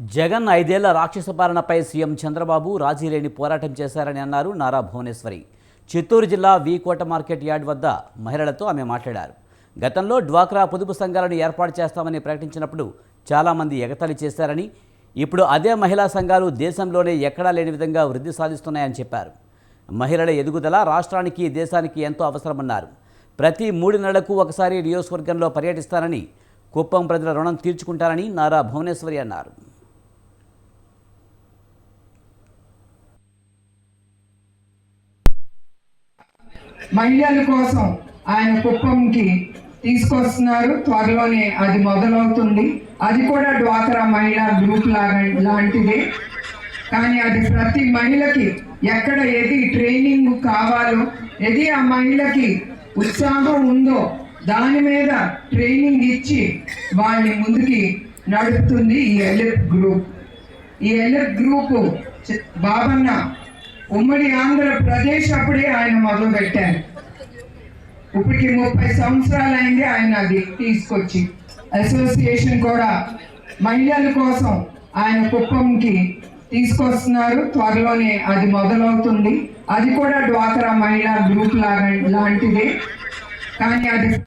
జగన్ ఐదేళ్ళ రాక్షస పాలనపై సీఎం చంద్రబాబు రాజీలేని పోరాటం చేశారని అన్నారు నారా భువనేశ్వరి. చిత్తూరు జిల్లా వి కోట మార్కెట్ యార్డ్ వద్ద మహిళలతో ఆమె మాట్లాడారు. గతంలో డ్వాక్రా పొదుపు సంఘాలను ఏర్పాటు చేస్తామని ప్రకటించినప్పుడు చాలామంది ఎగతాళి చేశారని ఇప్పుడు అదే మహిళా సంఘాలు దేశంలోనే ఎక్కడా లేని విధంగా వృద్ధి సాధిస్తున్నాయని చెప్పారు. మహిళల ఎదుగుదల రాష్ట్రానికి దేశానికి ఎంతో అవసరమన్నారు. ప్రతి మూడు నెలలకు ఒకసారి నియోజకవర్గంలో పర్యటిస్తానని కుప్పం ప్రజల రుణం తీర్చుకుంటారని నారా భువనేశ్వరి అన్నారు. మహిళల కోసం ఆయన కుప్పంకి తీసుకొస్తున్నారు. త్వరలోనే అది మొదలవుతుంది. అది కూడా డ్వాక్రా మహిళా గ్రూప్ లాగా లాంటిదే. కానీ అది ప్రతి మహిళకి ఎక్కడ ఏది ట్రైనింగ్ కావాలో ఏది ఆ మహిళకి ఉత్సాహం ఉందో దాని మీద ట్రైనింగ్ ఇచ్చి వాళ్ళని ముందుకి నడుపుతుంది ఈ ఎల్ఎఫ్ గ్రూప్. ఈ ఎల్ఎఫ్ గ్రూప్ బాబన్న ఉమ్మడి ఆంధ్రప్రదేశ్ అప్పుడే ఆయన మొదలు పెట్టారు. ఇప్పటికి ముప్పై సంవత్సరాలు అయింది ఆయన అది తీసుకొచ్చి. అసోసియేషన్ కూడా మహిళల కోసం ఆయన కుప్పంకి తీసుకొస్తున్నారు. త్వరలోనే అది మొదలవుతుంది. అది కూడా డ్వాక్రా మహిళా గ్రూప్ లాగా లాంటిదే. కానీ అది